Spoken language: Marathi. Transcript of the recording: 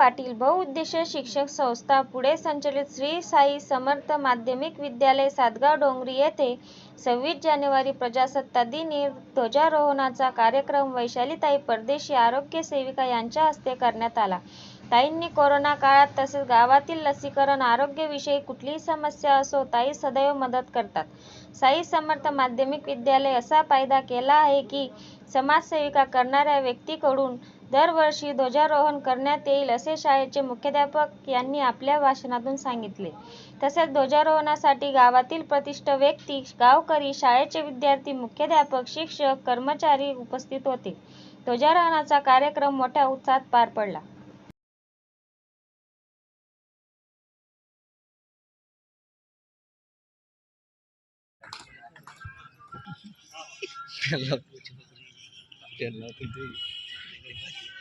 पाटील बहुउद्देशीय शिक्षण संस्था पुणे संचलित श्री साई समर्थ माध्यमिक विद्यालय सातगाव डोंगरी येथे सव्वीस जानेवारी प्रजासत्ताक दिनी ध्वजारोहणाचा कार्यक्रम वैशालीताई परदेशी आरोग्य सेविका यांच्या हस्ते करण्यात आला. ताईंनी कोरोना काळात तसेच गावातील लसीकरण आरोग्याविषयी कुठलीही समस्या असो ताई सदैव मदत करतात. साई समर्थ माध्यमिक विद्यालय असा फायदा केला आहे की समाजसेविका करणाऱ्या व्यक्तीकडून दरवर्षी ध्वजारोहण करण्यात येईल असे शाळेचे मुख्याध्यापक यांनी आपल्या भाषणातून सांगितले. तसेच ध्वजारोहणासाठी गावातील प्रतिष्ठ व्यक्ती गावकरी शाळेचे विद्यार्थी मुख्याध्यापक शिक्षक कर्मचारी उपस्थित होते. ध्वजारोहणाचा कार्यक्रम मोठ्या उत्साहात पार पडला. Thank you.